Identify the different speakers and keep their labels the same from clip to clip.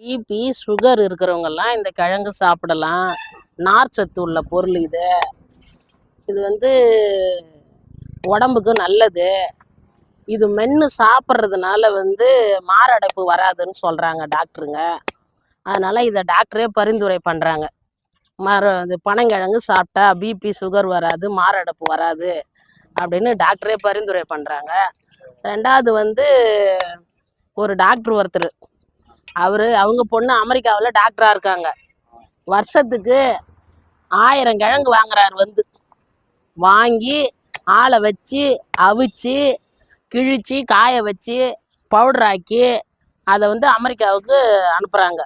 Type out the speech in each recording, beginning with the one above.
Speaker 1: BP sugar இருக்கிறவங்கெல்லாம் இந்த கிழங்கு சாப்பிடலாம். நார் சத்து உள்ள பொருள் இது. இது வந்து உடம்புக்கு நல்லது. இது மென்று சாப்பிட்றதுனால வந்து மாரடைப்பு வராதுன்னு சொல்கிறாங்க டாக்டருங்க. அதனால் இதை டாக்டரே பரிந்துரை பண்ணுறாங்க மர இது பனங்கிழங்கு சாப்பிட்டா பிபி சுகர் வராது மாரடைப்பு வராது அப்படின்னு டாக்டரே பரிந்துரை பண்ணுறாங்க ரெண்டாவது வந்து ஒரு டாக்டர் ஒருத்தர் அவர் அவங்க பொண்ணு அமெரிக்காவில் டாக்டராக இருக்காங்க. வருஷத்துக்கு ஆயிரம் கிழங்கு வாங்குறாரு வந்து. வாங்கி ஆளை வச்சு அவிச்சு கிழிச்சு காய வச்சு பவுடர் ஆக்கி அதை வந்து அமெரிக்காவுக்கு அனுப்புகிறாங்க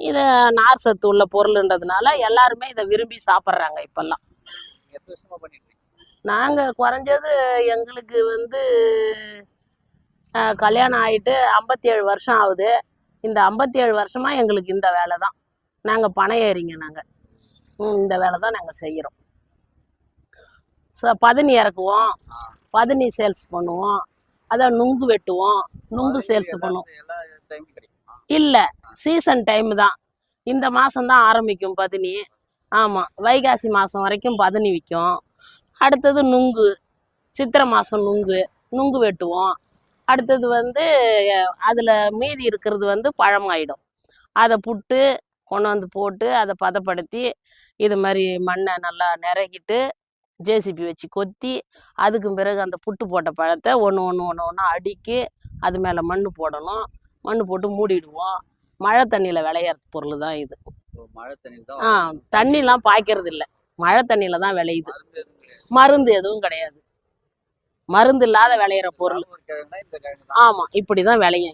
Speaker 1: இதை நார் சத்து உள்ள பொருள்ன்றதுனால எல்லாருமே இதை விரும்பி சாப்பிட்றாங்க இப்போல்லாம்? நாங்கள் குறைஞ்சது எங்களுக்கு வந்து கல்யாணம் ஆகிட்டு ஐம்பத்தி ஏழு வருஷம் ஆகுது. இந்த ஐம்பத்தி ஏழு வருஷமாக எங்களுக்கு இந்த வேலை தான். நாங்கள் பணம் ஏறிங்க நாங்கள் இந்த வேலை தான் நாங்கள் செய்கிறோம் ஸோ பதனி இறக்குவோம். பதனி சேல்ஸ் பண்ணுவோம். அதான் நுங்கு வெட்டுவோம். நுங்கு சேல்ஸ் பண்ணுவோம். இல்லை சீசன் டைம் தான். இந்த மாதம் தான் ஆரம்பிக்கும் பதனி. ஆமாம் வைகாசி மாதம் வரைக்கும் பதனி விற்கும் அடுத்தது நுங்கு. சித்திரை மாதம் நுங்கு. நுங்கு வெட்டுவோம். அடுத்தது வந்து அதில் மீதி இருக்கிறது வந்து பழமாயிடும். அதை புட்டு கொண்டு வந்து போட்டு அதை பதப்படுத்தி இது மாதிரி மண்ணை நல்லா நிறகிட்டு ஜேசிபி வச்சு கொத்தி அதுக்கு பிறகு அந்த புட்டு போட்ட பழத்தை ஒன்று ஒன்று ஒன்று ஒன்றா அடுக்கி அது மேலே மண் போடணும். மண் போட்டு மூடிடுவோம். மழை தண்ணியில் விளையிற பொருள் தான் இது.
Speaker 2: மழை தண்ணியில்
Speaker 1: ஆ தண்ணிலாம் பாய்க்கிறது இல்லை மழை தண்ணியில் தான் விளையுது.
Speaker 2: மருந்து எதுவும் கிடையாது.
Speaker 1: மருந்து இல்லாத விளையிற பொருள்.
Speaker 2: ஒரு கிழங்குனா இந்த கிழங்கு தான்.
Speaker 1: ஆமாம் இப்படி தான் விளையும்